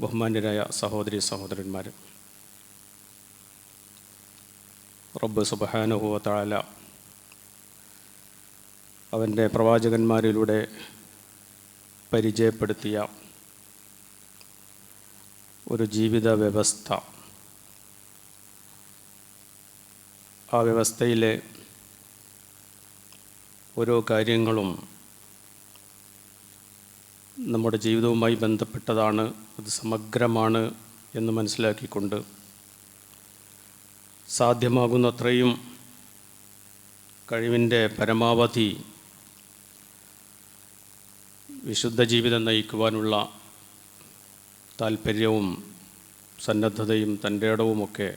ബഹുമാന്യരായ സഹോദരി സഹോദരന്മാർ റബ്ബ് സുബഹാനുഹുവ താല അവന്റെ പ്രവാചകന്മാരിലൂടെ പരിചയപ്പെടുത്തിയ ഒരു ജീവിത വ്യവസ്ഥ ആ വ്യവസ്ഥയിലെ ഓരോ കാര്യങ്ങളും നമ്മുടെ ജീവിതവുമായി ബന്ധപ്പെട്ടതാണ് അത് സമഗ്രമാണ് എന്ന് മനസ്സിലാക്കിക്കൊണ്ട് സാധ്യമാകുന്നത്രയും കഴിവിന്റെ പരമാവധി വിശുദ്ധ ജീവിതം നയിക്കുവാനുള്ള താല്പര്യവും സന്നദ്ധതയും തന്റെ ഇടവുമൊക്കെ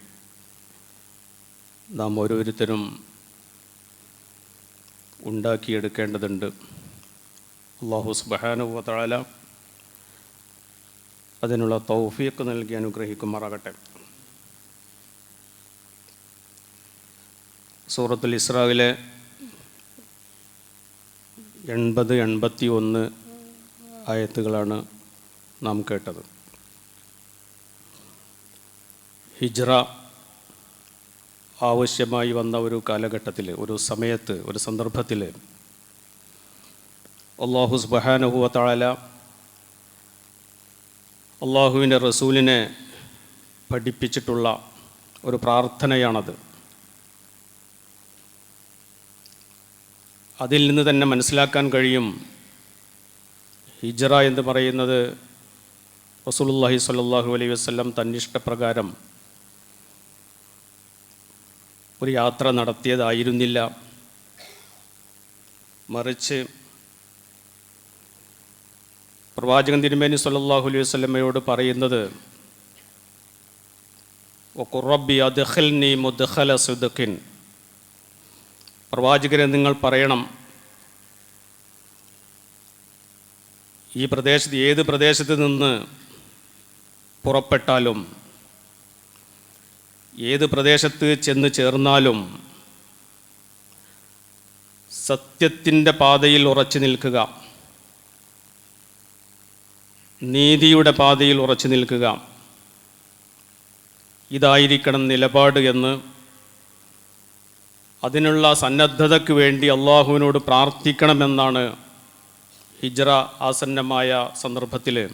നാം ഓരോരുത്തരും ഉണ്ടാക്കിയെടുക്കേണ്ടതുണ്ട്. അള്ളാഹു സുബാനുവല അതിനുള്ള തൗഫീഖ് നൽകി അനുഗ്രഹിക്കുമാറാകട്ടെ. സൂറത്തുൽ ഇസ്രാവിലെ എൺപത് എൺപത്തി ഒന്ന് ആയത്തുകളാണ് നാം കേട്ടത്. ഹിജ്റ ആവശ്യമായി വന്ന ഒരു കാലഘട്ടത്തിൽ ഒരു സമയത്ത് ഒരു സന്ദർഭത്തിൽ അള്ളാഹു സുബഹാനഹുവ താല അള്ളാഹുവിന്റെ റസൂലിനെ പഠിപ്പിച്ചിട്ടുള്ള ഒരു പ്രാർത്ഥനയാണത്. അതിൽ നിന്ന് തന്നെ മനസ്സിലാക്കാൻ കഴിയും ഹിജറ എന്ന് പറയുന്നത് റസൂലുള്ളാഹി സ്വല്ലല്ലാഹു അലൈഹി വസല്ലം തന്നിഷ്ടപ്രകാരം ഒരു യാത്ര നടത്തിയതായിരുന്നില്ല. മറിച്ച് പ്രവാചകൻ തിരുമേനി സല്ലാഹു അലൈഹി വസല്ലമയോട് പറയുന്നത് സുദ്ഖിൻ. പ്രവാചകരെ നിങ്ങൾ പറയണം ഈ പ്രദേശത്ത് ഏത് പ്രദേശത്ത് നിന്ന് പുറപ്പെട്ടാലും ഏത് പ്രദേശത്ത് ചെന്ന് ചേർന്നാലും സത്യത്തിന്റെ പാതയിൽ ഉറച്ചു നിൽക്കുക. നീതിയുടെ പാതയിൽ ഉറച്ചു നിൽക്കുക. ഇതായിരിക്കണം നിലപാട് എന്ന് അതിനുള്ള സന്നദ്ധതയ്ക്ക് വേണ്ടി അള്ളാഹുവിനോട് പ്രാർത്ഥിക്കണമെന്നാണ് ഹിജ്റ ആസന്നമായ സന്ദർഭത്തിൽ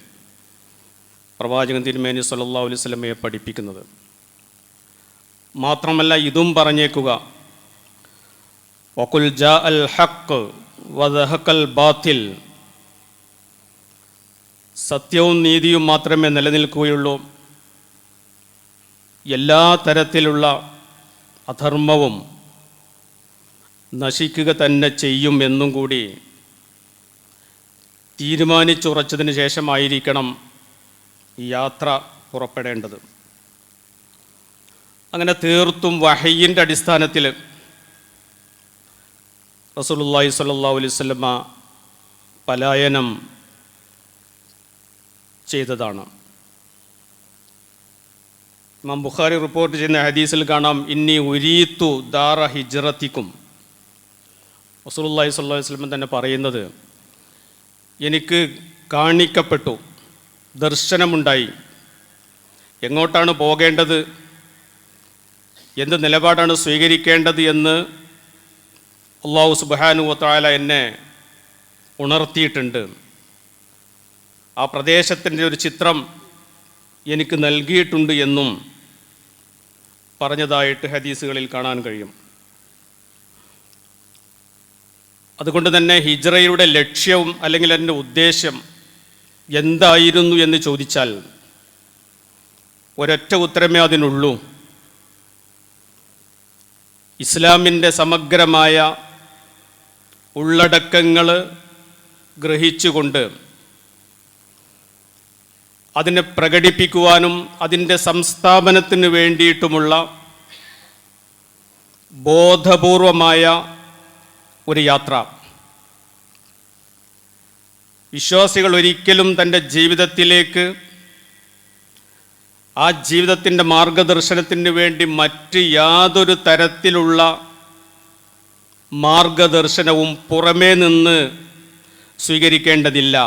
പ്രവാചകൻ തിരുമേനി സല്ലാ അലൈഹി വസല്ലമയെ പഠിപ്പിക്കുന്നത്. മാത്രമല്ല ഇതും പറഞ്ഞേക്കുക. വകുൽ ജ അൽ ഹക്ക് വദഹക്കൽ ബാത്തിൽ സത്യവും നീതിയും മാത്രമേ നിലനിൽക്കുകയുള്ളൂ. എല്ലാ തരത്തിലുള്ള അധർമ്മവും നശിക്കുക തന്നെ ചെയ്യും എന്നും കൂടി തീരുമാനിച്ചുറച്ചതിന് ശേഷമായിരിക്കണം ഈ യാത്ര പുറപ്പെടേണ്ടത്. അങ്ങനെ തീർത്തും വഹയ്യന്റെ അടിസ്ഥാനത്തിൽ റസൂലുള്ളാഹി സ്വല്ലല്ലാഹു അലൈഹി വസല്ലമ പലായനം ചെയ്തതാണ്. ഇമാം ബുഖാരി റിപ്പോർട്ട് ചെയ്യുന്ന ഹദീസിൽ കാണാം ഇന്നി ഉരീത്തു ദാറ ഹിജ്റത്തിക്കും. റസൂലുള്ളാഹി സ്വല്ലാ വസല്ലം തന്നെ പറയുന്നത് എനിക്ക് കാണിക്കപ്പെട്ടു ദർശനമുണ്ടായി. എങ്ങോട്ടാണ് പോകേണ്ടത്? എന്ത് നിലപാടാണ് സ്വീകരിക്കേണ്ടത് എന്ന് അള്ളാഹു സുബാനു വത്താല എന്നെ ഉണർത്തിയിട്ടുണ്ട്. ആ പ്രദേശത്തിന്റെ ഒരു ചിത്രം എനിക്ക് നൽകിയിട്ടുണ്ട് എന്നും പറഞ്ഞതായിട്ട് ഹദീസുകളിൽ കാണാൻ കഴിയും. അതുകൊണ്ട് തന്നെ ഹിജ്റയുടെ ലക്ഷ്യവും അല്ലെങ്കിൽ എന്റെ ഉദ്ദേശം എന്തായിരുന്നു എന്ന് ചോദിച്ചാൽ ഒരൊറ്റ ഉത്തരമേ അതിനുള്ളൂ. ഇസ്ലാമിന്റെ സമഗ്രമായ ഉള്ളടക്കങ്ങൾ ഗ്രഹിച്ചുകൊണ്ട് അതിനെ പ്രകടിപ്പിക്കുവാനും അതിന്റെ സംസ്ഥാപനത്തിന് വേണ്ടിയിട്ടുമുള്ള ബോധപൂർവമായ ഒരു യാത്ര. വിശ്വാസികൾ ഒരിക്കലും തന്റെ ജീവിതത്തിലേക്ക് ആ ജീവിതത്തിന്റെ മാർഗദർശനത്തിന് വേണ്ടി മറ്റ് യാതൊരു തരത്തിലുള്ള മാർഗദർശനവും പുറമേ നിന്ന് സ്വീകരിക്കേണ്ടതില്ല.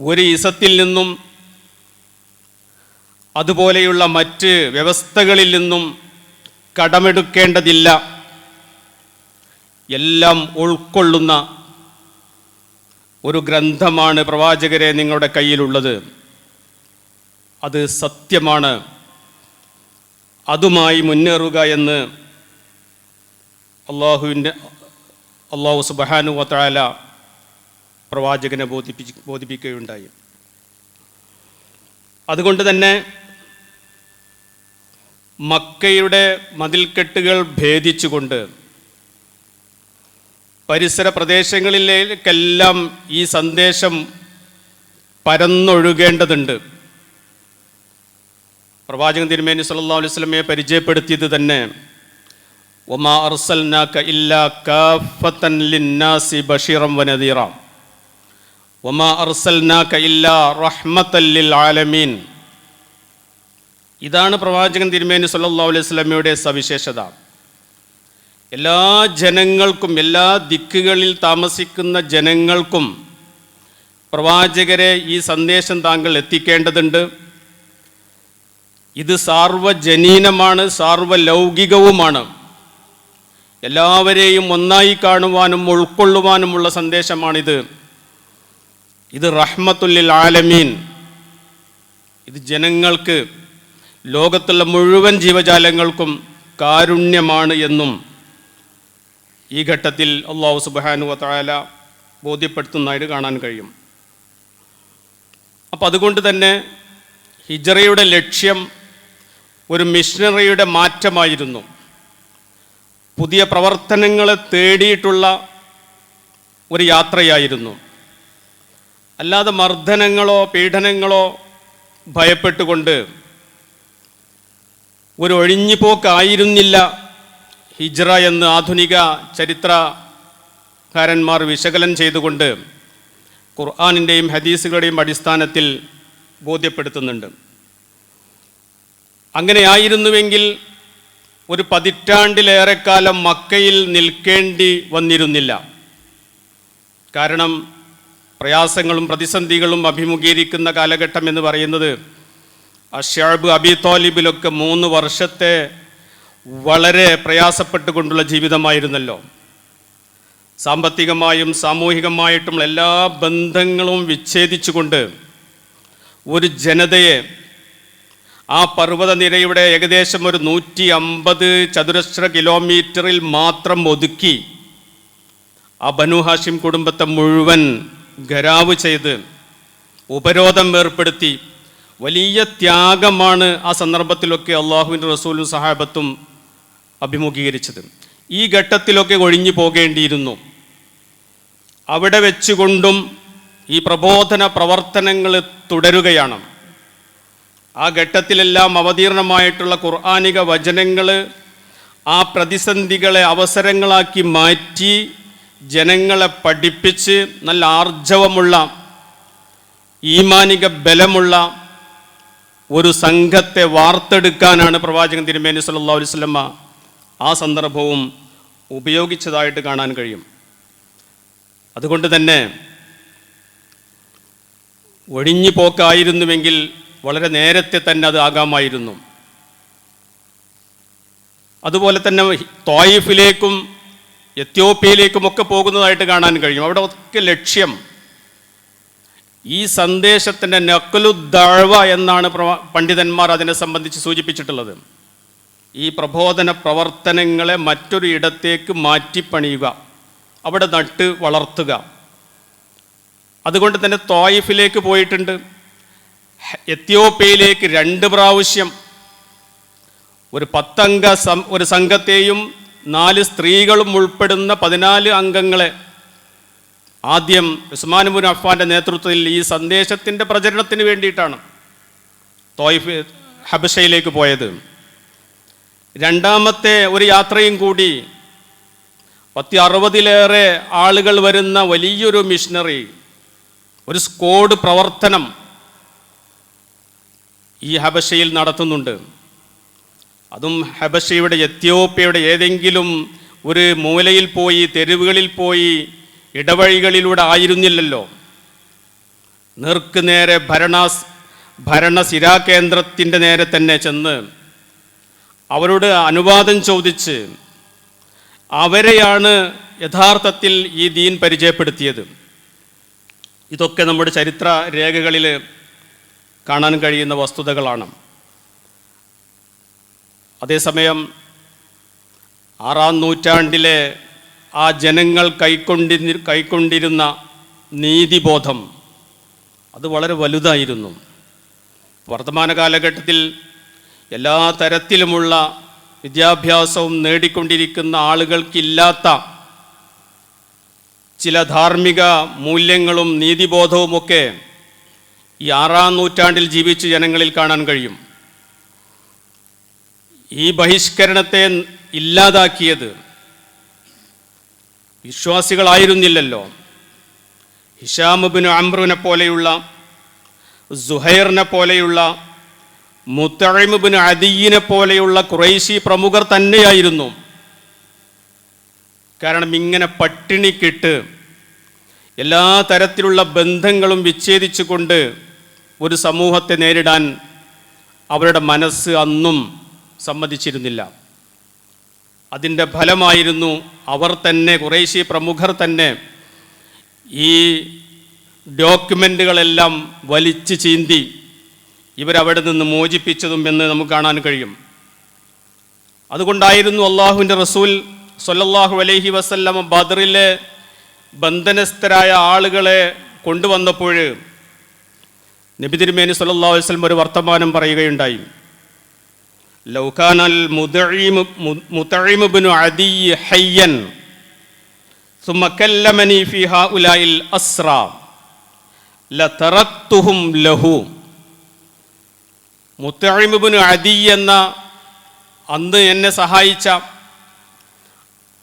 ഒരു ഇസത്തിൽ നിന്നും അതുപോലെയുള്ള മറ്റ് വ്യവസ്ഥകളിൽ നിന്നും കടമെടുക്കേണ്ടതില്ല. എല്ലാം ഉൾക്കൊള്ളുന്ന ഒരു ഗ്രന്ഥമാണ് പ്രവാചകരെ നിങ്ങളുടെ കയ്യിലുള്ളത്. അത് സത്യമാണ്. അതുമായി മുന്നേറുക എന്ന് അള്ളാഹുവിന്റെ അള്ളാഹു സുബഹാനു വത്താല പ്രവാചകനെ ബോധിപ്പിച്ച് ബോധിപ്പിക്കുകയുണ്ടായി. അതുകൊണ്ട് തന്നെ മക്കയുടെ മതിൽക്കെട്ടുകൾ ഭേദിച്ചുകൊണ്ട് പരിസര പ്രദേശങ്ങളിലേക്കെല്ലാം ഈ സന്ദേശം പരന്നൊഴുകേണ്ടതുണ്ട്. പ്രവാചകൻ തിരുമേനി സല്ലാ അലൈഹി പരിചയപ്പെടുത്തിയത് തന്നെ ഒമാ അർസൽനാക ഇല്ലാ കാഫത്തൻ ലിന്നാസി ബഷീറം വനദീറ. ഒമാ അർസൽനാക ഇല്ലാ ആലമീൻ. ഇതാണ് പ്രവാചകൻ തിരുമേനി സല്ലാ അലൈഹി സവിശേഷത. എല്ലാ ജനങ്ങൾക്കും എല്ലാ ദിക്കുകളിൽ താമസിക്കുന്ന ജനങ്ങൾക്കും പ്രവാചകരെ ഈ സന്ദേശം താങ്കൾ എത്തിക്കേണ്ടതുണ്ട്. ഇത് സാർവജനീനമാണ് സാർവലൗകികവുമാണ്. എല്ലാവരെയും ഒന്നായി കാണുവാനും ഉൾക്കൊള്ളുവാനുമുള്ള സന്ദേശമാണിത്. ഇത് റഹ്മത്തുല്ലിൽ ആലമീൻ. ഇത് ജനങ്ങൾക്ക് ലോകത്തുള്ള മുഴുവൻ ജീവജാലങ്ങൾക്കും കാരുണ്യമാണ് എന്നും ഈ ഘട്ടത്തിൽ അള്ളാഹു സുബാനു വാല ബോധ്യപ്പെടുത്തുന്നതായിട്ട് കാണാൻ കഴിയും. അപ്പം അതുകൊണ്ട് തന്നെ ഹിജറയുടെ ലക്ഷ്യം ഒരു മിഷനറിയുടെ മാറ്റമായിരുന്നു. പുതിയ പ്രവർത്തനങ്ങളെ തേടിയിട്ടുള്ള ഒരു യാത്രയായിരുന്നു. അല്ലാതെ മർദ്ദനങ്ങളോ പീഡനങ്ങളോ ഭയപ്പെട്ടുകൊണ്ട് ഒരു ഒഴിഞ്ഞുപോക്കായിരുന്നില്ല ഹിജ്റ എന്ന് ആധുനിക ചരിത്രകാരന്മാർ വിശകലനം ചെയ്തുകൊണ്ട് ഖുർആാനിന്റെയും ഹദീസുകളുടെയും അടിസ്ഥാനത്തിൽ ബോധ്യപ്പെടുത്തുന്നുണ്ട്. അങ്ങനെയായിരുന്നുവെങ്കിൽ ഒരു പതിറ്റാണ്ടിലേറെക്കാലം മക്കയിൽ നിൽക്കേണ്ടി വന്നിരുന്നില്ല. കാരണം പ്രയാസങ്ങളും പ്രതിസന്ധികളും അഭിമുഖീകരിക്കുന്ന കാലഘട്ടം എന്ന് പറയുന്നത് അഷാബ് അബി തോലിബിലൊക്കെ മൂന്ന് വർഷത്തെ വളരെ പ്രയാസപ്പെട്ടുകൊണ്ടുള്ള ജീവിതമായിരുന്നല്ലോ. സാമ്പത്തികമായും സാമൂഹികമായിട്ടുമുള്ള എല്ലാ ബന്ധങ്ങളും വിച്ഛേദിച്ചുകൊണ്ട് ഒരു ജനതയെ ആ പർവതനിരയുടെ ഏകദേശം ഒരു നൂറ്റി അമ്പത് ചതുരശ്ര കിലോമീറ്ററിൽ മാത്രം ഒതുക്കി ആ ബനു ഹാഷിം കുടുംബത്തെ മുഴുവൻ ഖരാവ് ചെയ്ത് ഉപരോധം ഏർപ്പെടുത്തി വലിയ ത്യാഗമാണ് ആ സന്ദർഭത്തിലൊക്കെ അള്ളാഹുവിന്റെ റസൂലും സഹാബത്തും അഭിമുഖീകരിച്ചത്. ഈ ഘട്ടത്തിലൊക്കെ ഒഴിഞ്ഞു പോകേണ്ടിയിരുന്നു. അവിടെ വെച്ചുകൊണ്ടും ഈ പ്രബോധന പ്രവർത്തനങ്ങൾ തുടരുകയാണ്. ആ ഘട്ടത്തിലെല്ലാം അവതീർണമായിട്ടുള്ള ഖുർആാനിക വചനങ്ങൾ ആ പ്രതിസന്ധികളെ അവസരങ്ങളാക്കി മാറ്റി ജനങ്ങളെ പഠിപ്പിച്ച് നല്ല ആർജവമുള്ള ഈമാനിക ബലമുള്ള ഒരു സംഘത്തെ വാർത്തെടുക്കാനാണ് പ്രവാചകൻ തിരുമേനി സല്ലാ അലൈഹി വസല്ലമ ആ സന്ദർഭവും ഉപയോഗിച്ചതായിട്ട് കാണാൻ കഴിയും. അതുകൊണ്ട് തന്നെ ഒഴിഞ്ഞു പോക്കായിരുന്നുവെങ്കിൽ വളരെ നേരത്തെ തന്നെ അത് ആകാമായിരുന്നു. അതുപോലെ തന്നെ തോയിഫിലേക്കും എത്യോപ്യയിലേക്കും ഒക്കെ പോകുന്നതായിട്ട് കാണാൻ കഴിയും. അവിടെ ഒക്കെ ലക്ഷ്യം. ഈ സന്ദേശത്തിന്റെ നക്കലുദ്ദാഴ്വ എന്നാണ് പണ്ഡിതന്മാർ അതിനെ സംബന്ധിച്ച് സൂചിപ്പിച്ചിട്ടുള്ളത്. ഈ പ്രബോധന പ്രവർത്തനങ്ങളെ മറ്റൊരു ഇടത്തേക്ക് മാറ്റിപ്പണിയുക. അവിടെ നട്ട് വളർത്തുക. അതുകൊണ്ട് തന്നെ തോയിഫിലേക്ക് പോയിട്ടുണ്ട്. എത്യോപ്യയിലേക്ക് രണ്ട് പ്രാവശ്യം. ഒരു പത്തംഗ സം ഒരു സംഘത്തെയും നാല് സ്ത്രീകളും ഉൾപ്പെടുന്ന പതിനാല് അംഗങ്ങളെ ആദ്യം ഉസ്മാനുബുൻ അഫ്ഫാന്റെ നേതൃത്വത്തിൽ ഈ സന്ദേശത്തിന്റെ പ്രചരണത്തിന് വേണ്ടിയിട്ടാണ് തോയിഫ് ഹബഷയിലേക്ക് പോയത്. രണ്ടാമത്തെ ഒരു യാത്രയും കൂടി പത്തി അറുപതിലേറെ ആളുകൾ വരുന്ന വലിയൊരു മിഷനറി ഒരു സ്കോഡ് പ്രവർത്തനം ഈ ഹബഷയിൽ നടത്തുന്നുണ്ട്. അതും ഹബഷയുടെ എത്യോപ്യയുടെ ഏതെങ്കിലും ഒരു മൂലയിൽ പോയി തെരുവുകളിൽ പോയി ഇടവഴികളിലൂടെ ആയിരുന്നില്ലല്ലോ. നേർക്ക് നേരെ ഭരണ ഭരണാസ് ഭരണസിരാകേന്ദ്രത്തിന്റെ നേരെ തന്നെ ചെന്ന് അവരോട് അനുവാദം ചോദിച്ച് അവരെയാണ് യഥാർത്ഥത്തിൽ ഈ ദീൻ പരിചയപ്പെടുത്തിയത്. ഇതൊക്കെ നമ്മുടെ ചരിത്ര രേഖകളിൽ കാണാൻ കഴിയുന്ന വസ്തുതകളാണ്. അതേസമയം ആറാം നൂറ്റാണ്ടിലെ ആ ജനങ്ങൾ കൈക്കൊണ്ടി കൈക്കൊണ്ടിരുന്ന നീതിബോധം അത് വളരെ വലുതായിരുന്നു. വർത്തമാന കാലഘട്ടത്തിൽ എല്ലാ തരത്തിലുമുള്ള വിദ്യാഭ്യാസവും നേടിക്കൊണ്ടിരിക്കുന്ന ആളുകൾക്കില്ലാത്ത ചില ധാർമ്മിക മൂല്യങ്ങളും നീതിബോധവുമൊക്കെ ഈ ആറാം നൂറ്റാണ്ടിൽ ജീവിച്ച ജനങ്ങളിൽ കാണാൻ കഴിയും. ഈ ബഹിഷ്കരണത്തെ ഇല്ലാതാക്കിയത് വിശ്വാസികളായിരുന്നില്ലല്ലോ. ഹിഷാമുബിന് അമ്രുവിനെ പോലെയുള്ള സുഹൈറിനെ പോലെയുള്ള മുത്തഴിമുബിന് അദീനെ പോലെയുള്ള കുറേശി പ്രമുഖർ തന്നെയായിരുന്നു. കാരണം ഇങ്ങനെ പട്ടിണിക്കിട്ട് എല്ലാ തരത്തിലുള്ള ബന്ധങ്ങളും വിച്ഛേദിച്ചുകൊണ്ട് ഒരു സമൂഹത്തെ നേരിടാൻ അവരുടെ മനസ്സ് അന്നും സമ്മതിച്ചിരുന്നില്ല. അതിന്റെ ഫലമായിരുന്നു അവർ തന്നെ കുറേശ്ശി പ്രമുഖർ തന്നെ ഈ ഡോക്യുമെന്റുകളെല്ലാം വലിച്ചു ചീന്തി ഇവരവിടെ നിന്ന് മോചിപ്പിച്ചതും എന്ന് നമുക്ക് കാണാൻ കഴിയും. അതുകൊണ്ടായിരുന്നു അള്ളാഹുവിന്റെ റസൂൽ സൊല്ലാഹു അലൈഹി വസല്ലമ ബദറിലെ ബന്ധനസ്ഥരായ ആളുകളെ കൊണ്ടുവന്നപ്പോൾ നബി തിരുമേനി വസ്ലം അലൈഹി വസല്ലം ഒരു വർത്തമാനം പറയുകയുണ്ടായി. ലൗകാനൽ മുതഈം മുതഈം ഇബ്നു അദി ഹയ്യൻ ثم كلمني في هؤلاء الأسرى لتركتهم له മുത്തഴിം ഇബ്നു അദി എന്ന അന്ന് എന്നെ സഹായിച്ച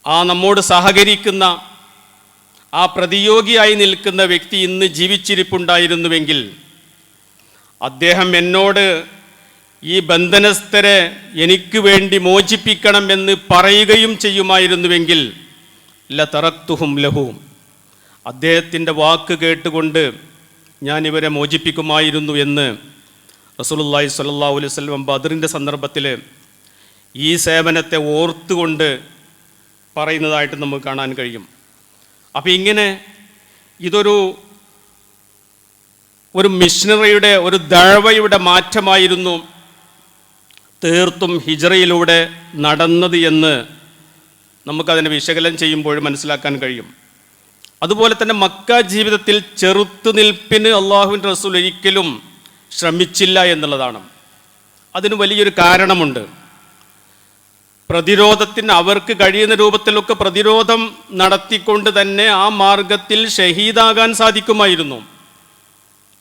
ആ നമ്മോട് സഹകരിക്കുന്ന ആ പ്രതിയോഗിയായി നിൽക്കുന്ന വ്യക്തി ഇന്ന് ജീവിച്ചിരിപ്പുണ്ടായിരുന്നുവെങ്കിൽ അദ്ദേഹം എന്നോട് ഈ ബന്ധനസ്ഥരെ എനിക്ക് വേണ്ടി മോചിപ്പിക്കണം എന്ന് പറയുകയും ചെയ്യുമായിരുന്നുവെങ്കിൽ ലതറക്തുഹും ലഹുവും അദ്ദേഹത്തിന്റെ വാക്ക് കേട്ടുകൊണ്ട് ഞാൻ ഇവരെ മോചിപ്പിക്കുമായിരുന്നു എന്ന് സ്വല്ലല്ലാഹു അലൈഹി വസല്ലം ബദറിന്റെ സന്ദർഭത്തിൽ ഈ സേവനത്തെ ഓർത്തുകൊണ്ട് പറയുന്നതായിട്ട് നമുക്ക് കാണാൻ കഴിയും. അപ്പം ഇങ്ങനെ ഇതൊരു ഒരു മിഷനറിയുടെ ഒരു ദഴവയുടെ മാറ്റമായിരുന്നു തീർത്തും ഹിജറയിലൂടെ നടന്നത് എന്ന് നമുക്കതിനെ വിശകലനം ചെയ്യുമ്പോൾ മനസ്സിലാക്കാൻ കഴിയും. അതുപോലെ തന്നെ മക്ക ജീവിതത്തിൽ ചെറുത്തുനിൽപ്പിന് അള്ളാഹുവിന്റെ റസൂൽ ഒരിക്കലും ശ്രമിച്ചില്ല എന്നുള്ളതാണ്. അതിന് വലിയൊരു കാരണമുണ്ട്. പ്രതിരോധത്തിന് അവർക്ക് കഴിയുന്ന രൂപത്തിലൊക്കെ പ്രതിരോധം നടത്തിക്കൊണ്ട് തന്നെ ആ മാർഗത്തിൽ ഷഹീദാകാൻ സാധിക്കുമായിരുന്നു.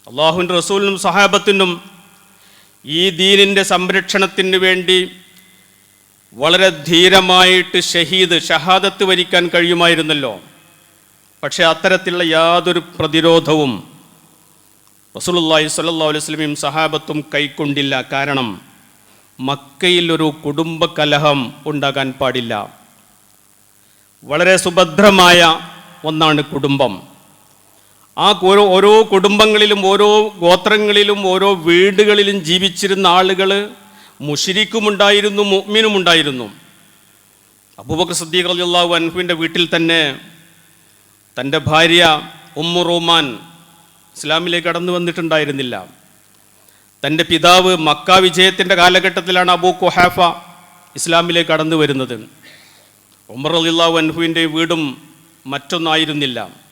അള്ളാഹുവിന്റെ റസൂലിനും സഹാബത്തിനും ഈ ദീനിന്റെ സംരക്ഷണത്തിന് വേണ്ടി വളരെ ധീരമായിട്ട് ഷഹീദ് ഷഹാദത്ത് വരിക്കാൻ കഴിയുമായിരുന്നല്ലോ. പക്ഷേ അത്തരത്തിലുള്ള യാതൊരു പ്രതിരോധവും റസൂലുള്ളാഹി സ്വല്ലല്ലാഹു അലൈഹി സഹാബത്തും കൈക്കൊണ്ടില്ല. കാരണം മക്കയിൽ ഒരു കുടുംബ കലഹം ഉണ്ടാകാൻ പാടില്ല. വളരെ സുഭദ്രമായ ഒന്നാണ് കുടുംബം. ആ ഓരോ ഓരോ കുടുംബങ്ങളിലും ഓരോ ഗോത്രങ്ങളിലും ഓരോ വീടുകളിലും ജീവിച്ചിരുന്ന ആളുകൾ മുഷിരിക്കുമുണ്ടായിരുന്നു മുഅ്മിനുമുണ്ടായിരുന്നു. അബൂബക്കർ സദ്ദീഖ് റളിയല്ലാഹു അൻഹുവിന്റെ വീട്ടിൽ തന്നെ തന്റെ ഭാര്യ ഉമ്മു റോമാൻ ഇസ്ലാമിലേക്ക് കടന്നു വന്നിട്ടുണ്ടായിരുന്നില്ല. തന്റെ പിതാവ് മക്ക വിജയത്തിന്റെ കാലഘട്ടത്തിലാണ് അബൂ കുഹാഫ ഇസ്ലാമിലേക്ക് കടന്നു വരുന്നത്. ഉമർ റളിയല്ലാഹു അൻഹുവിന്റെ വീടും മറ്റൊന്നായിരുന്നില്ല.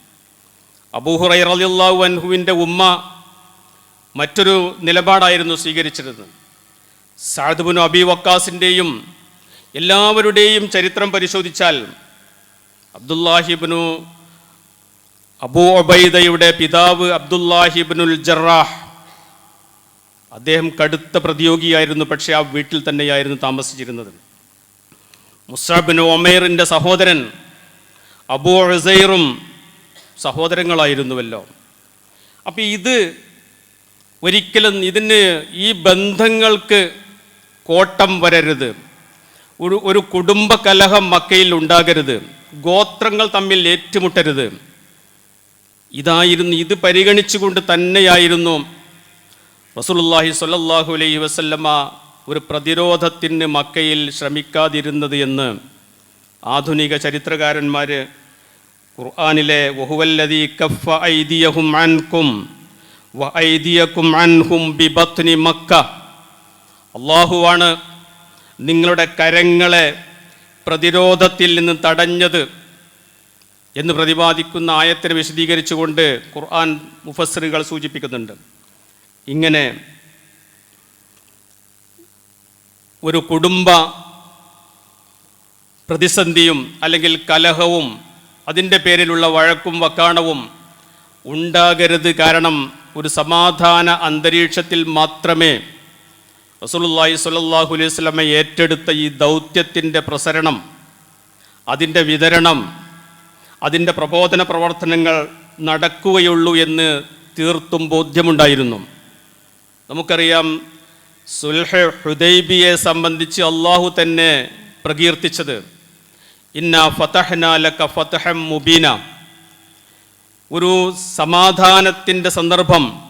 അബൂഹുറൈ റളിയല്ലാഹു അൻഹുവിന്റെ ഉമ്മ മറ്റൊരു നിലപാടായിരുന്നു സ്വീകരിച്ചിരുന്നത്. സാദുബുൻ അബി വക്കാസിന്റെയും എല്ലാവരുടെയും ചരിത്രം പരിശോധിച്ചാൽ അബ്ദുല്ലാഹിബിനു അബൂ ഒബൈദയുടെ പിതാവ് അബ്ദുല്ലാഹിബിനുൽ ജറാഹ് അദ്ദേഹം കടുത്ത പ്രതിയോഗിയായിരുന്നു പക്ഷേ ആ വീട്ടിൽ തന്നെയായിരുന്നു താമസിച്ചിരുന്നത്. മുസാബിൻ ഒമേറിന്റെ സഹോദരൻ അബൂ ഉസൈറും സഹോദരങ്ങളായിരുന്നുവല്ലോ. അപ്പോൾ ഇത് ഒരിക്കലും ഇതിന് ഈ ബന്ധങ്ങൾക്ക് കോട്ടം വരരുത്. ഒരു ഒരു കുടുംബ കലഹം മക്കയിൽ ഉണ്ടാകരുത്. ഗോത്രങ്ങൾ തമ്മിൽ ഏറ്റുമുട്ടരുത്. ഇതായിരുന്നു ഇത് പരിഗണിച്ചുകൊണ്ട് തന്നെയായിരുന്നു റസൂലുള്ളാഹി സ്വല്ലല്ലാഹു അലൈഹി വസല്ലമ ഒരു പ്രതിരോധത്തിന് മക്കയിൽ ശ്രമിക്കാതിരുന്നത് എന്ന് ആധുനിക ചരിത്രകാരന്മാർ ഖുർആനിലെ വഹുവല്ലദീ കഫ ഐദിയഹും അൻകും വ അൻഹും ബിബത്നി മക്ക. അള്ളാഹുവാണ് നിങ്ങളുടെ കരങ്ങളെ പ്രതിരോധത്തിൽ നിന്ന് തടഞ്ഞത് എന്ന് പ്രതിപാദിക്കുന്ന ആയത്തിനെ വിശദീകരിച്ചുകൊണ്ട് ഖുർആൻ മുഫസ്സിറുകൾ സൂചിപ്പിക്കുന്നുണ്ട്. ഇങ്ങനെ ഒരു കുടുംബ പ്രതിസന്ധിയും അല്ലെങ്കിൽ കലഹവും അതിന്റെ പേരിലുള്ള വഴക്കും വക്കാണവും ഉണ്ടാകരുത് കാരണം ഒരു സമാധാന അന്തരീക്ഷത്തിൽ മാത്രമേ റസൂലുള്ളാഹി സ്വല്ലല്ലാഹു അലൈഹി വസല്ലം ഏറ്റെടുത്ത ഈ ദൗത്യത്തിന്റെ പ്രസരണം അതിന്റെ വിതരണം അതിന്റെ പ്രബോധന പ്രവർത്തനങ്ങൾ നടക്കുകയുള്ളൂ എന്ന് തീർത്തും ബോധ്യമുണ്ടായിരുന്നു. നമുക്കറിയാം സുൽഹ ഹുദൈബിയെ സംബന്ധിച്ച് അള്ളാഹു തന്നെ പ്രകീർത്തിച്ചത് ഇന്ന ഫതഹ്നാലക ഫതഹം മുബീന. ഒരു സമാധാനത്തിന്റെ സന്ദർഭം.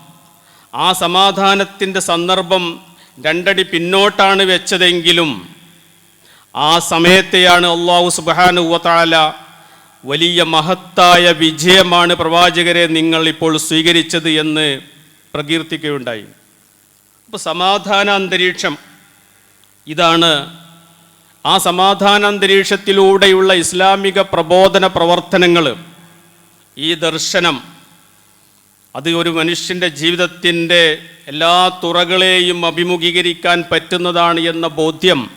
ആ സമാധാനത്തിന്റെ സന്ദർഭം രണ്ടടി പിന്നോട്ടാണ് വെച്ചതെങ്കിലും ആ സമയത്തെയാണ് അള്ളാഹു സുബാനുവത്താല വലിയ മഹത്തായ വിജയമാണ് പ്രവാചകരെ നിങ്ങൾ ഇപ്പോൾ സ്വീകരിച്ചത് എന്ന് പ്രകീർത്തിക്കുകയുണ്ടായി. അപ്പോൾ സമാധാന അന്തരീക്ഷം ഇതാണ് ആ സമാധാന അന്തരീക്ഷത്തിലൂടെയുള്ള ഇസ്ലാമിക പ്രബോധന പ്രവർത്തനങ്ങൾ ഈ ദർശനം അത് ഒരു മനുഷ്യന്റെ ജീവിതത്തിന്റെ എല്ലാ തുറകളെയും അഭിമുഖീകരിക്കാൻ പറ്റുന്നതാണ് എന്ന ബോധ്യം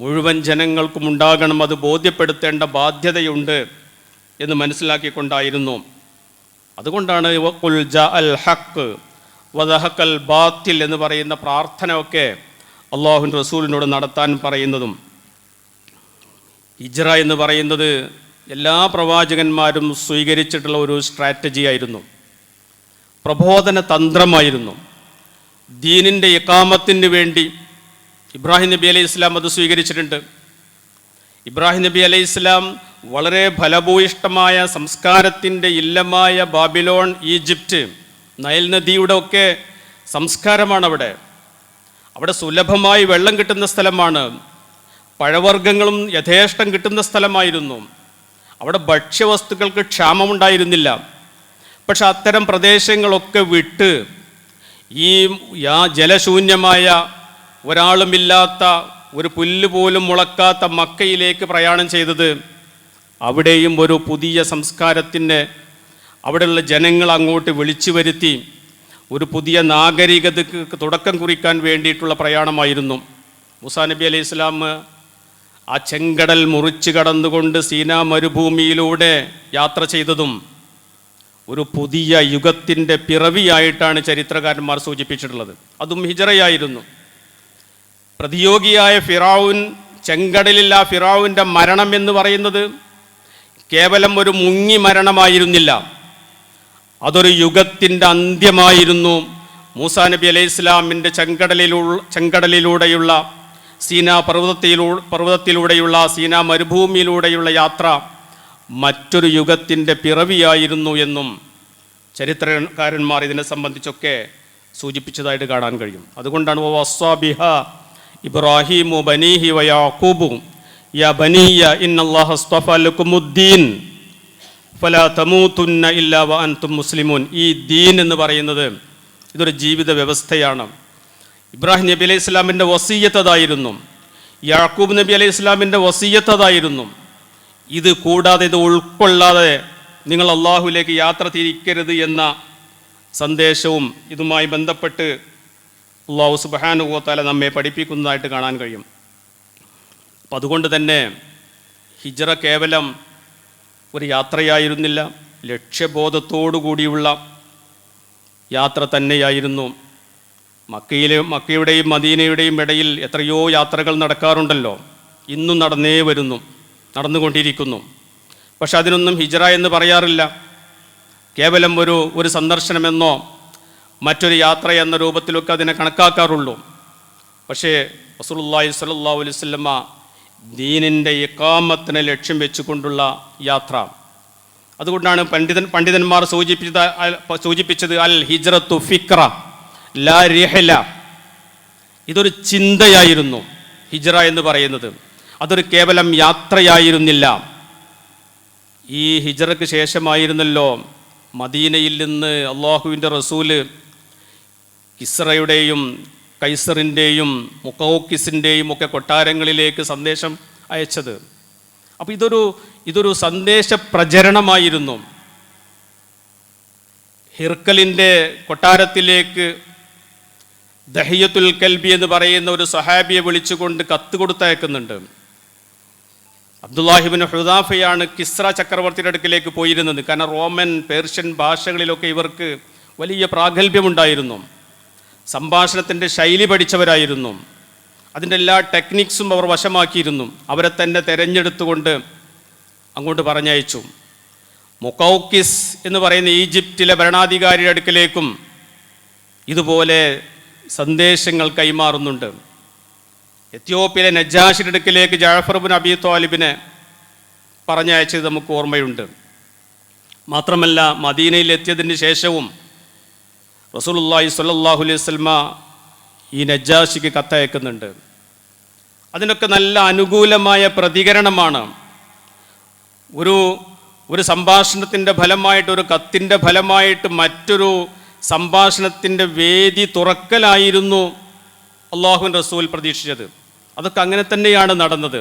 മുഴുവൻ ജനങ്ങൾക്കും ഉണ്ടാകണം. അത് ബോധ്യപ്പെടുത്തേണ്ട ബാധ്യതയുണ്ട് എന്ന് മനസ്സിലാക്കിക്കൊണ്ടായിരുന്നു. അതുകൊണ്ടാണ് അൽ ഹക്ക് വദഹക്കൽ ബാത്തിൽ എന്ന് പറയുന്ന പ്രാർത്ഥന ഒക്കെ അള്ളാഹുൻ റസൂലിനോട് നടത്താൻ പറയുന്നതും ഹിജ്റ എന്ന് പറയുന്നത് എല്ലാ പ്രവാചകന്മാരും സ്വീകരിച്ചിട്ടുള്ള ഒരു സ്ട്രാറ്റജി ആയിരുന്നു. പ്രബോധന തന്ത്രമായിരുന്നു. ദീനിന്റെ ഇക്കാമത്തിന് വേണ്ടി ഇബ്രാഹിം നബി അലൈഹി ഇസ്ലാം അത് സ്വീകരിച്ചിട്ടുണ്ട്. ഇബ്രാഹിം നബി അലൈഹി ഇസ്ലാം വളരെ ഫലഭൂയിഷ്ടമായ സംസ്കാരത്തിന്റെ ഇല്ലമായ ബാബിലോൺ ഈജിപ്റ്റ് നയൽ നദിയുടെ ഒക്കെ സംസ്കാരമാണ് അവിടെ അവിടെ സുലഭമായി വെള്ളം കിട്ടുന്ന സ്ഥലമാണ്. പഴവർഗങ്ങളും യഥേഷ്ടം കിട്ടുന്ന സ്ഥലമായിരുന്നു. അവിടെ ഭക്ഷ്യവസ്തുക്കൾക്ക് ക്ഷാമമുണ്ടായിരുന്നില്ല. പക്ഷെ അത്തരം പ്രദേശങ്ങളൊക്കെ വിട്ട് ഈ ആ ജലശൂന്യമായ ഒരാളുമില്ലാത്ത ഒരു പുല്ല് പോലും മുളക്കാത്ത മക്കയിലേക്ക് പ്രയാണം ചെയ്തത് അവിടെയും ഒരു പുതിയ സംസ്കാരത്തിന്റെ അവിടെയുള്ള ജനങ്ങൾ അങ്ങോട്ട് വിളിച്ചു വരുത്തി ഒരു പുതിയ നാഗരികതയ്ക്ക് തുടക്കം കുറിക്കാൻ വേണ്ടിയിട്ടുള്ള പ്രയാണമായിരുന്നു. മുസാ നബി അലൈഹി ഇസ്ലാം ആ ചെങ്കടൽ മുറിച്ച് കടന്നുകൊണ്ട് സീനാ മരുഭൂമിയിലൂടെ യാത്ര ചെയ്തതും ഒരു പുതിയ യുഗത്തിന്റെ പിറവിയായിട്ടാണ് ചരിത്രകാരന്മാർ സൂചിപ്പിച്ചിട്ടുള്ളത്. അതും ഹിജറയായിരുന്നു. പ്രതിയോഗിയായ ഫിറാവുൻ ചെങ്കടലിൽ ആ ഫിറാവുന്റെ മരണം എന്ന് പറയുന്നത് കേവലം ഒരു മുങ്ങി മരണമായിരുന്നില്ല. അതൊരു യുഗത്തിന്റെ അന്ത്യമായിരുന്നു. മൂസാ നബി അലൈഹി ഇസ്ലാമിന്റെ ചെങ്കടലിലുള്ള ചെങ്കടലിലൂടെയുള്ള സീന പർവതത്തിലൂ പർവതത്തിലൂടെയുള്ള സീന മരുഭൂമിയിലൂടെയുള്ള യാത്ര മറ്റൊരു യുഗത്തിന്റെ പിറവിയായിരുന്നു എന്നും ചരിത്രകാരന്മാർ ഇതിനെ സംബന്ധിച്ചൊക്കെ സൂചിപ്പിച്ചതായിട്ട് കാണാൻ കഴിയും. അതുകൊണ്ടാണ് ഓ അസ്വാബിഹ ഇബ്രാഹിമു ബനീഹി വയാഖൂബു യാ ബനീയ ഇന്നല്ലാഹ ലക്കുമുദ്ദീൻ ഫലാ തമൂതുന്ന ഇല്ലാ വ അൻതും മുസ്ലിമൂൻ. ഈ ദീൻ എന്ന് പറയുന്നത് ഇതൊരു ജീവിത വ്യവസ്ഥയാണ്. ഇബ്രാഹിം നബി അലൈഹി ഇസ്ലാമിന്റെ വസീയത്തതായിരുന്നു യാക്കൂബ് നബി അലൈഹി ഇസ്ലാമിന്റെ വസീയത്തതായിരുന്നു ഇത് കൂടാതെ ഇത് ഉൾക്കൊള്ളാതെ നിങ്ങൾ അള്ളാഹുലേക്ക് യാത്ര തിരിക്കരുത് എന്ന സന്ദേശവും ഇതുമായി ബന്ധപ്പെട്ട് അള്ളാഹു സുബാനുഭവത്താല നമ്മെ പഠിപ്പിക്കുന്നതായിട്ട് കാണാൻ കഴിയും. അപ്പം അതുകൊണ്ട് തന്നെ ഹിജറ കേവലം ഒരു യാത്രയായിരുന്നില്ല. ലക്ഷ്യബോധത്തോടു കൂടിയുള്ള യാത്ര തന്നെയായിരുന്നു. മക്കയിലെ മക്കയുടെയും മദീനയുടെയും ഇടയിൽ എത്രയോ യാത്രകൾ നടക്കാറുണ്ടല്ലോ. ഇന്നും നടന്നേ വരുന്നു നടന്നുകൊണ്ടിരിക്കുന്നു. പക്ഷെ അതിനൊന്നും ഹിജറ എന്ന് പറയാറില്ല. കേവലം ഒരു ഒരു സന്ദർശനമെന്നോ മറ്റൊരു യാത്ര എന്ന രൂപത്തിലൊക്കെ അതിനെ കണക്കാക്കാറുള്ളൂ. പക്ഷേ റസൂലുള്ളാഹി സ്വല്ലല്ലാഹു അലൈഹി ദീനിന്റെ ഇക്കാമത്തിനെ ലക്ഷ്യം വെച്ചുകൊണ്ടുള്ള യാത്ര. അതുകൊണ്ടാണ് പണ്ഡിതൻ പണ്ഡിതന്മാർ സൂചിപ്പിച്ചത് സൂചിപ്പിച്ചത് അൽ ഹിജ്റത്തു ഫിക്ര ലാ റിഹല ഇതൊരു ചിന്തയായിരുന്നു ഹിജ്റ എന്ന് പറയുന്നത്. അതൊരു കേവലം യാത്രയായിരുന്നില്ല. ഈ ഹിജ്റയ്ക്ക് ശേഷമായിരുന്നല്ലോ മദീനയിൽ നിന്ന് അള്ളാഹുവിന്റെ റസൂൽ കിസ്റയുടെയും കൈസറിന്റെയും മുക്കോക്കിസിന്റെയും ഒക്കെ കൊട്ടാരങ്ങളിലേക്ക് സന്ദേശം അയച്ചത്. അപ്പോൾ ഇതൊരു ഇതൊരു സന്ദേശ പ്രചരണമായിരുന്നു. ഹിർക്കലിന്റെ കൊട്ടാരത്തിലേക്ക് ദഹിയത്തുൽ കൽബി എന്ന് പറയുന്ന ഒരു സഹാബിയെ വിളിച്ചുകൊണ്ട് കത്ത് കൊടുത്തയക്കുന്നുണ്ട്. അബ്ദുല്ലാഹിബിൻ ഹുദാഫയാണ് കിസ്ര ചക്രവർത്തിയുടെ അടുക്കിലേക്ക് പോയിരുന്നത്. കാരണം റോമൻ പേർഷ്യൻ ഭാഷകളിലൊക്കെ ഇവർക്ക് വലിയ പ്രാഗൽഭ്യമുണ്ടായിരുന്നു. സംഭാഷണത്തിന്റെ ശൈലി പഠിച്ചവരായിരുന്നു. അതിന്റെ എല്ലാ ടെക്നിക്സും അവർ വശമാക്കിയിരുന്നു. അവരെ തന്നെ തിരഞ്ഞെടുത്തുകൊണ്ട് അങ്ങോട്ട് പറഞ്ഞയച്ചു. മൊക്കൗക്കിസ് എന്ന് പറയുന്ന ഈജിപ്തിലെ ഭരണാധികാരിയുടെ അടുക്കലേക്കും ഇതുപോലെ സന്ദേശങ്ങൾ കൈമാറുന്നുണ്ട്. എത്യോപ്യയിലെ നജാഷിന്റെ അടുക്കിലേക്ക് ജാഫർബിൻ അബി താലിബിനെ പറഞ്ഞയച്ചത് നമുക്ക് ഓർമ്മയുണ്ട്. മാത്രമല്ല മദീനയിൽ എത്തിയതിന് ശേഷവും റസൂലുള്ളാഹി സ്വല്ലല്ലാഹു അലൈഹി വസല്ലമ ഈ നജാഷിക്ക് കത്തയക്കുന്നുണ്ട്. അതിനൊക്കെ നല്ല അനുകൂലമായ പ്രതികരണമാണ്. ഒരു ഒരു സംഭാഷണത്തിന്റെ ഫലമായിട്ട് ഒരു കത്തിന്റെ ഫലമായിട്ട് മറ്റൊരു സംഭാഷണത്തിന്റെ വേദി തുറക്കലായിരുന്നു അള്ളാഹുൻ റസൂൽ പ്രതീക്ഷിച്ചത്. അതൊക്കെ അങ്ങനെ തന്നെയാണ് നടന്നത്.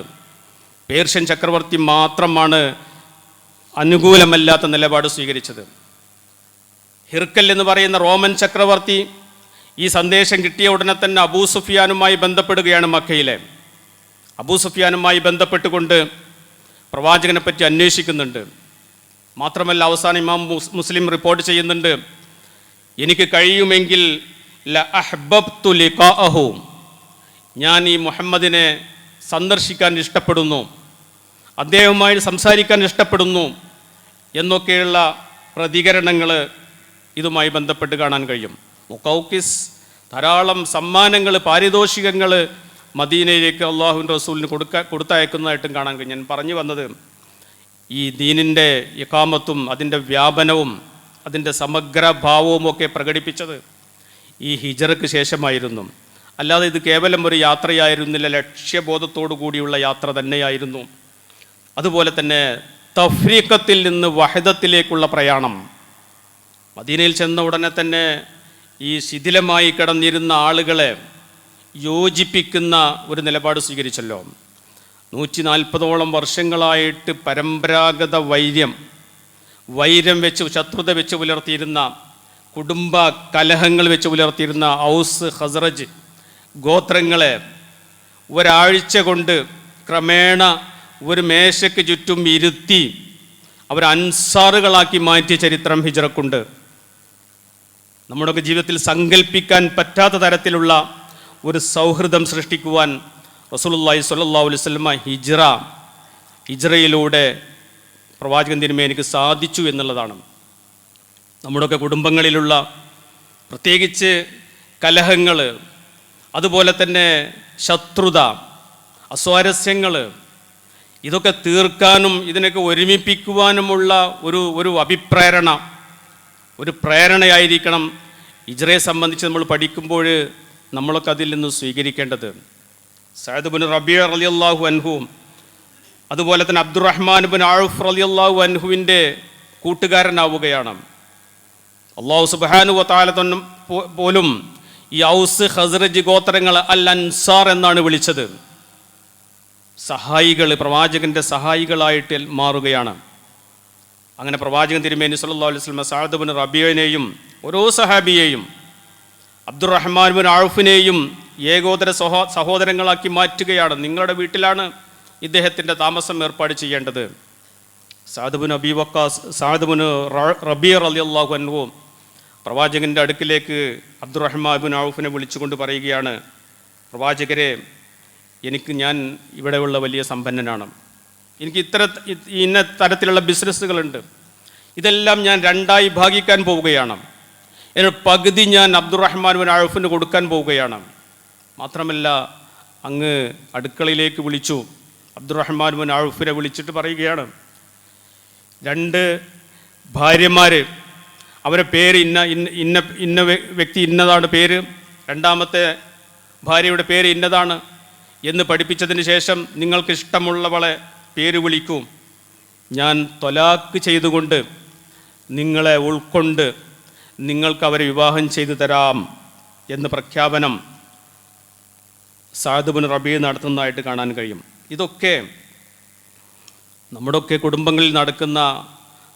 പേർഷ്യൻ ചക്രവർത്തി മാത്രമാണ് അനുകൂലമല്ലാത്ത നിലപാട് സ്വീകരിച്ചത്. ഹിർക്കൽ എന്ന് പറയുന്ന റോമൻ ചക്രവർത്തി ഈ സന്ദേശം കിട്ടിയ ഉടനെ തന്നെ അബൂ സുഫിയാനുമായി ബന്ധപ്പെടുകയാണ് മക്കയിലെ. അബൂ സുഫിയാനുമായി ബന്ധപ്പെട്ടുകൊണ്ട് പ്രവാചകനെ പറ്റി അന്വേഷിക്കുന്നുണ്ട്. മാത്രമല്ല അവസാനം ഇമാം മുസ്ലിം റിപ്പോർട്ട് ചെയ്യുന്നുണ്ട് എനിക്ക് കഴിയുമെങ്കിൽ ഞാൻ ഈ മുഹമ്മദിനെ സന്ദർശിക്കാൻ ഇഷ്ടപ്പെടുന്നു അദ്ദേഹവുമായി സംസാരിക്കാൻ ഇഷ്ടപ്പെടുന്നു എന്നൊക്കെയുള്ള പ്രതികരണങ്ങൾ ഇതുമായി ബന്ധപ്പെട്ട് കാണാൻ കഴിയും. മുക്കൗക്കിസ് ധാരാളം സമ്മാനങ്ങൾ പാരിതോഷികങ്ങൾ മദീനയിലേക്ക് അള്ളാഹുവിന്റെ റസൂലിന് കൊടുക്ക കൊടുത്തയക്കുന്നതായിട്ടും കാണാൻ കഴിയും. ഞാൻ പറഞ്ഞു വന്നത് ഈ ദീനിന്റെ ഇക്കാമത്തും അതിന്റെ വ്യാപനവും അതിന്റെ സമഗ്രഭാവവും ഒക്കെ പ്രകടിപ്പിച്ചത് ഈ ഹിജറക്ക് ശേഷമായിരുന്നു. അല്ലാതെ ഇത് കേവലം ഒരു യാത്രയായിരുന്നില്ല ലക്ഷ്യബോധത്തോടു കൂടിയുള്ള യാത്ര തന്നെയായിരുന്നു. അതുപോലെ തന്നെ തഫ്രീഖത്തിൽ നിന്ന് വഹദത്തിലേക്കുള്ള പ്രയാണം മദീനയിൽ ചെന്ന ഉടനെ തന്നെ ഈ ശിഥിലമായി കിടന്നിരുന്ന ആളുകളെ യോജിപ്പിക്കുന്ന ഒരു നിലപാട് സ്വീകരിച്ചല്ലോ. നൂറ്റി നാൽപ്പതോളം വർഷങ്ങളായിട്ട് പരമ്പരാഗത വൈര്യം വൈരം വെച്ച് ശത്രുത വെച്ച് പുലർത്തിയിരുന്ന കുടുംബ കലഹങ്ങൾ വെച്ച് പുലർത്തിയിരുന്ന ഔസ് ഹസ്രജ് ഗോത്രങ്ങളെ ഒരാഴ്ച കൊണ്ട് ക്രമേണ ഒരു മേശയ്ക്ക് ചുറ്റും ഇരുത്തി അവർ അൻസാറുകളാക്കി മാറ്റിയ ചരിത്രം ഹിജറക്കുണ്ട്. നമ്മുടെയൊക്കെ ജീവിതത്തിൽ സങ്കല്പിക്കാൻ പറ്റാത്ത തരത്തിലുള്ള ഒരു സൗഹൃദം സൃഷ്ടിക്കുവാൻ റസൂലുള്ളാഹി സ്വല്ലല്ലാഹു അലൈഹി വസല്ലമ ഹിജ്റ ഹിജ്റയിലൂടെ പ്രവാചകൻ തിരുമേനിക്ക് സാധിച്ചു എന്നുള്ളതാണ്. നമ്മുടെയൊക്കെ കുടുംബങ്ങളിലുള്ള പ്രത്യേകിച്ച് കലഹങ്ങൾ അതുപോലെ തന്നെ ശത്രുത അസ്വാരസ്യങ്ങൾ ഇതൊക്കെ തീർക്കാനും ഇതിനൊക്കെ ഒരുമിപ്പിക്കുവാനുമുള്ള ഒരു ഒരു അഭിപ്രേരണ ഒരു പ്രേരണയായിരിക്കണം. ഇജ്രയെ സംബന്ധിച്ച് നമ്മൾ പഠിക്കുമ്പോൾ നമ്മളൊക്കെ അതിൽ നിന്ന് സ്വീകരിക്കേണ്ടത്. സയദ് ബുൻ റബിയ അലി അള്ളാഹു അൻഹുവും അതുപോലെ തന്നെ അബ്ദുറഹ്മാൻ ബിൻ ആഴുഫ് അലി അള്ളാഹു അൻഹുവിന്റെ കൂട്ടുകാരനാവുകയാണ്. അള്ളാഹു സുബാനു വത്താല തന്നെ പോലും ഈ ഔസ് ഹസ്രജ് ഗോത്രങ്ങൾ അൽ അൻസാർ എന്നാണ് വിളിച്ചത്. സഹായികൾ പ്രവാചകന്റെ സഹായികളായിട്ട് മാറുകയാണ്. അങ്ങനെ പ്രവാചകൻ തിരുമേനി സല്ലാ അലൈഹി സ്വലമ സാദുബിൻ ബിൻ റബിയനെയും ഓരോ സഹാബിയെയും അബ്ദുറഹ്മാൻ ബിൻ ആഴുഫിനെയും ഏകോദര സഹോ സഹോദരങ്ങളാക്കി മാറ്റുകയാണ്. നിങ്ങളുടെ വീട്ടിലാണ് ഇദ്ദേഹത്തിന്റെ താമസം ഏർപ്പാട് ചെയ്യേണ്ടത്. സാദുബിൻ അബി വക്കാസ് സാദുബിന് റബിയർ അലി അള്ളാഹു അൻഹുവും പ്രവാചകന്റെ അടുക്കിലേക്ക് അബ്ദുറഹ്മാൻ ബിൻ ഔഫിനെ വിളിച്ചുകൊണ്ട് പറയുകയാണ് പ്രവാചകരെ എനിക്ക് ഞാൻ ഇവിടെയുള്ള വലിയ സമ്പന്നനാണ്. എനിക്ക് ഇത്തര ഇന്ന തരത്തിലുള്ള ബിസിനസ്സുകളുണ്ട്. ഇതെല്ലാം ഞാൻ രണ്ടായി ഭാഗിക്കാൻ പോവുകയാണ്. എന്നൊരു പകുതി ഞാൻ അബ്ദുറഹ്മാൻ ബിൻ ആഴുഫിന് കൊടുക്കാൻ പോവുകയാണ്. മാത്രമല്ല അങ്ങ് അടുക്കളയിലേക്ക് വിളിച്ചു. അബ്ദുറഹ്മാൻ ബിൻ ഔഫിനെ വിളിച്ചിട്ട് പറയുകയാണ് രണ്ട് ഭാര്യമാർ അവരെ പേര് ഇന്ന ഇന്ന ഇന്ന ഇന്ന വ്യക്തി ഇന്നതാണ് പേര് രണ്ടാമത്തെ ഭാര്യയുടെ പേര് ഇന്നതാണ് എന്ന് പഠിപ്പിച്ചതിന് ശേഷം നിങ്ങൾക്ക് ഇഷ്ടമുള്ളവളെ പേര് വിളിക്കും. ഞാൻ തൊലാക്ക് ചെയ്തുകൊണ്ട് നിങ്ങളെ ഉൾക്കൊണ്ട് നിങ്ങൾക്ക് അവരെ വിവാഹം ചെയ്തു തരാം എന്ന് പ്രഖ്യാപനം സാദുബിൻ റബി നടത്തുന്നതായിട്ട് കാണാൻ കഴിയും. ഇതൊക്കെ നമ്മുടെയൊക്കെ കുടുംബങ്ങളിൽ നടക്കുന്ന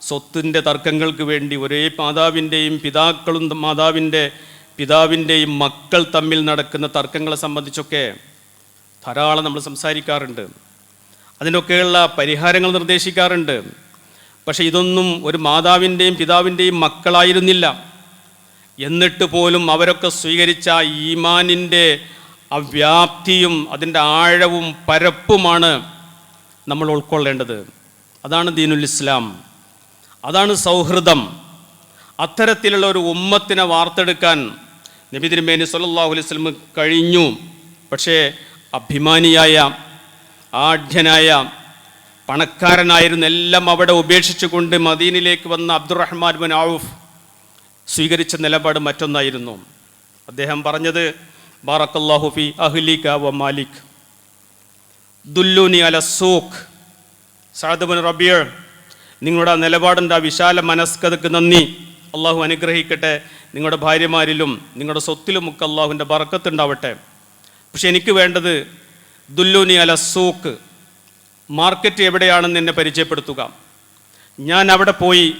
സ്വത്തിന്റെ തർക്കങ്ങൾക്ക് വേണ്ടി ഒരേ മാതാവിന്റെയും പിതാക്കളും മാതാവിന്റെ പിതാവിന്റെയും മക്കൾ തമ്മിൽ നടക്കുന്ന തർക്കങ്ങളെ സംബന്ധിച്ചൊക്കെ ധാരാളം നമ്മൾ സംസാരിക്കാറുണ്ട്. അതിനൊക്കെയുള്ള പരിഹാരങ്ങൾ നിർദ്ദേശിക്കാറുണ്ട്. പക്ഷേ ഇതൊന്നും ഒരു മാതാവിന്റെയും പിതാവിന്റെയും മക്കളായിരുന്നില്ല. എന്നിട്ട് പോലും അവരൊക്കെ സ്വീകരിച്ച ഈമാനിന്റെ അവ്യാപ്തിയും വ്യാപ്തിയും അതിന്റെ ആഴവും പരപ്പുമാണ് നമ്മൾ ഉൾക്കൊള്ളേണ്ടത്. അതാണ് ദീനുൽ ഇസ്ലാം. അതാണ് സൗഹൃദം. അത്തരത്തിലുള്ള ഒരു ഉമ്മത്തിനെ വാർത്തെടുക്കാൻ നബി തിരുമേനി സല്ലല്ലാഹു അലൈഹി കഴിഞ്ഞു. പക്ഷേ അഭിമാനിയായ ആഢ്യനായ പണക്കാരനായിരുന്ന എല്ലാം അവിടെ ഉപേക്ഷിച്ചുകൊണ്ട് മദീനിലേക്ക് വന്ന അബ്ദുറഹ്മാൻ ബിൻ ഔഫ് സ്വീകരിച്ച നിലപാട് മറ്റൊന്നായിരുന്നു. അദ്ദേഹം പറഞ്ഞത് ബാറക്കല്ലാഹു ഫി അഹ്ലിക മാലിക്. ദുല്ലുനി അല സൂഖ്. സാദബിൻ റബിയർ നിങ്ങളുടെ ആ നിലപാടിന്റെ ആ വിശാല മനസ്കതക്ക് നന്ദി. അള്ളാഹു അനുഗ്രഹിക്കട്ടെ. നിങ്ങളുടെ ഭാര്യമാരിലും നിങ്ങളുടെ സ്വത്തിലുമൊക്കെ അള്ളാഹുവിന്റെ ബറക്കത്തുണ്ടാവട്ടെ. പക്ഷെ എനിക്ക് വേണ്ടത് ദുല്ലുനി അല സൂക്ക്. മാർക്കറ്റ് എവിടെയാണെന്ന് എന്നെ പരിചയപ്പെടുത്തുക. ഞാൻ അവിടെ പോയി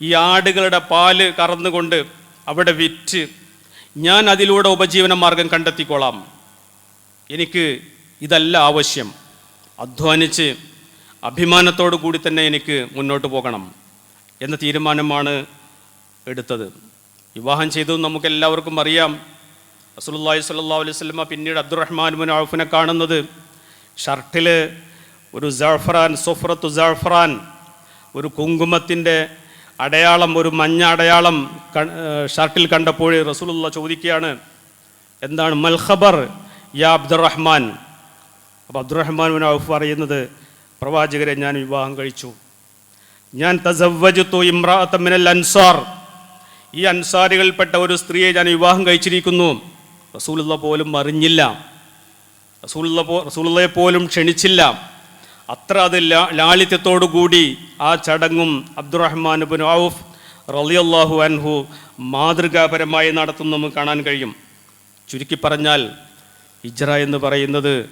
ഈ ആടുകളുടെ പാൽ കറന്നുകൊണ്ട് അവിടെ വിറ്റ് ഞാൻ അതിലൂടെ ഉപജീവന മാർഗം കണ്ടെത്തിക്കോളാം. എനിക്ക് ഇതല്ല ആവശ്യം. അധ്വാനിച്ച് അഭിമാനത്തോടു കൂടി തന്നെ എനിക്ക് മുന്നോട്ട് പോകണം എന്ന തീരുമാനമാണ് എടുത്തത്. വിവാഹം ചെയ്തു നമുക്കെല്ലാവർക്കും അറിയാം. റസൂലുള്ളാഹി സ്വല്ലല്ലാഹു അലൈഹി പിന്നീട് അബ്ദുറഹ്മാൻ മുൻ ഔഫിനെ കാണുന്നത്. ഷർട്ടിൽ ഒരു ജാഫ്രാൻ സുഫ്രത്ത് ജാഫ്രാൻ ഒരു കുങ്കുമത്തിന്റെ അടയാളം ഒരു മഞ്ഞ അടയാളം ഷർട്ടിൽ കണ്ടപ്പോൾ റസൂലുള്ള ചോദിക്കുകയാണ് എന്താണ് മൽഖബർ യാ അബ്ദുറഹ്മാൻ? അപ്പോൾ അബ്ദുറഹ്മാൻ മുൻ ഔഫ് പറയുന്നത് പ്രവാചകരെ ഞാൻ വിവാഹം കഴിച്ചു. ഞാൻ തസവ്വജുത്തു ഇമ്രാത്തമിനൽ അൻസാർ. ഈ അൻസാരികളിൽപ്പെട്ട ഒരു സ്ത്രീയെ ഞാൻ വിവാഹം കഴിച്ചിരിക്കുന്നു. റസൂലുള്ള പോലും അറിഞ്ഞില്ല. റസൂലുള്ള പോ റസൂലുള്ളയെ പോലും ക്ഷണിച്ചില്ല. അത്ര അത് ലാളിത്യത്തോടു കൂടി ആ ചടങ്ങും അബ്ദുറഹ്മാൻ ബിൻ ഔഫ് റളിയല്ലാഹു അൻഹു മാതൃകാപരമായി നടത്തുന്ന നമുക്ക് കാണാൻ കഴിയും. ചുരുക്കി പറഞ്ഞാൽ ഇജ്റ എന്ന് പറയുന്നത്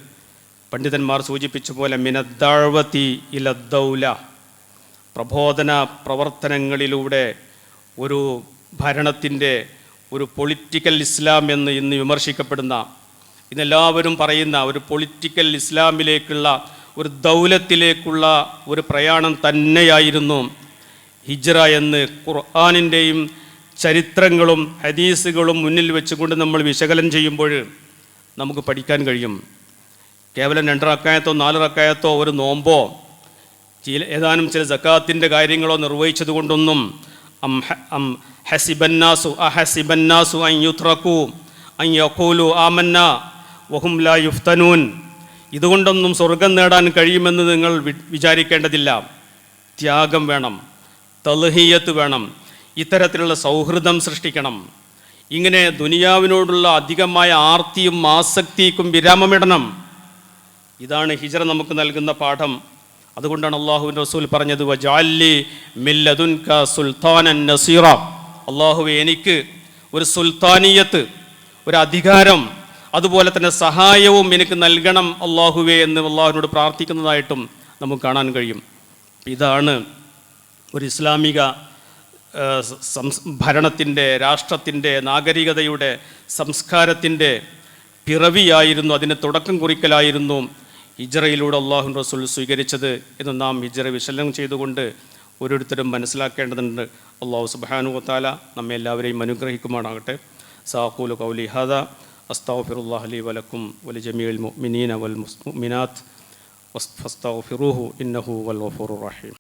പണ്ഡിതന്മാർ സൂചിപ്പിച്ച പോലെ മിനദ്ദാഴ്വത്തി ഇലദ്ദൗല. പ്രബോധന പ്രവർത്തനങ്ങളിലൂടെ ഒരു ഭരണത്തിന്റെ ഒരു പൊളിറ്റിക്കൽ ഇസ്ലാം എന്ന് ഇന്ന് വിമർശിക്കപ്പെടുന്ന ഇന്നെല്ലാവരും പറയുന്ന ഒരു പൊളിറ്റിക്കൽ ഇസ്ലാമിലേക്കുള്ള ഒരു ദൗലത്തിലേക്കുള്ള ഒരു പ്രയാണം തന്നെയായിരുന്നു ഹിജ്റ എന്ന് ഖുർആാനിന്റെയും ചരിത്രങ്ങളും ഹദീസുകളും മുന്നിൽ വെച്ചുകൊണ്ട് നമ്മൾ വിശകലനം ചെയ്യുമ്പോൾ നമുക്ക് പഠിക്കാൻ കഴിയും. കേവലം രണ്ട് റക്കായത്തോ നാല് റക്കായത്തോ ഒരു നോമ്പോ ചില ഏതാനും ചില ജക്കാത്തിന്റെ കാര്യങ്ങളോ നിർവഹിച്ചത് കൊണ്ടൊന്നും ഹസിബന്നാസു അഹസിബന്നാസു അൻ യുത്രഖു അൻ യഖൂലു ആമന്ന വഹും ലാ യുഫ്തനൂൻ ഇതുകൊണ്ടൊന്നും സ്വർഗം നേടാൻ കഴിയുമെന്ന് നിങ്ങൾ വിചാരിക്കേണ്ടതില്ല. ത്യാഗം വേണം തൽഹിയത്ത് വേണം ഇത്തരത്തിലുള്ള സൗഹൃദം സൃഷ്ടിക്കണം. ഇങ്ങനെ ദുനിയാവിനോടുള്ള അധികമായ ആർത്തിയും ആസക്തിക്കും വിരാമമിടണം. ഇതാണ് ഹിജറ നമുക്ക് നൽകുന്ന പാഠം. അതുകൊണ്ടാണ് അള്ളാഹുവിന്റെ റസൂൽ പറഞ്ഞത് വജാലി മില്ലതുൻക സുൽത്താനൻ നസീറ. അള്ളാഹുവെ എനിക്ക് ഒരു സുൽത്താനിയത്ത് ഒരു അധികാരം അതുപോലെ തന്നെ സഹായവും എനിക്ക് നൽകണം അള്ളാഹുവെ എന്ന് അള്ളാഹുവിനോട് പ്രാർത്ഥിക്കുന്നതായിട്ടും നമുക്ക് കാണാൻ കഴിയും. ഇതാണ് ഒരു ഇസ്ലാമിക ഭരണത്തിന്റെ രാഷ്ട്രത്തിന്റെ നാഗരികതയുടെ സംസ്കാരത്തിന്റെ പിറവിയായിരുന്നു അതിന് തുടക്കം കുറിക്കലായിരുന്നു ഹിജറയിലൂടെ അള്ളാഹു റസൂൽ സ്വീകരിച്ചത് എന്ന് നാം ഹിജറ വിശലനം ചെയ്തുകൊണ്ട് ഓരോരുത്തരും മനസ്സിലാക്കേണ്ടതുണ്ട്. അള്ളാഹു സുബാനു താല നമ്മെ എല്ലാവരെയും അനുഗ്രഹിക്കുമാറാകട്ടെ. സാഖൂൽ കൗലി ഹദ. അസ്താഫിറുല്ലാഹലി വലക്കും വലി ജമീൽ മുഅ്മിനീന വൽ മുഅ്മിനാത്ത് ഫസ്താഫിറുഹു ഇന്നഹു വൽ ഗഫൂറുർ റഹീം.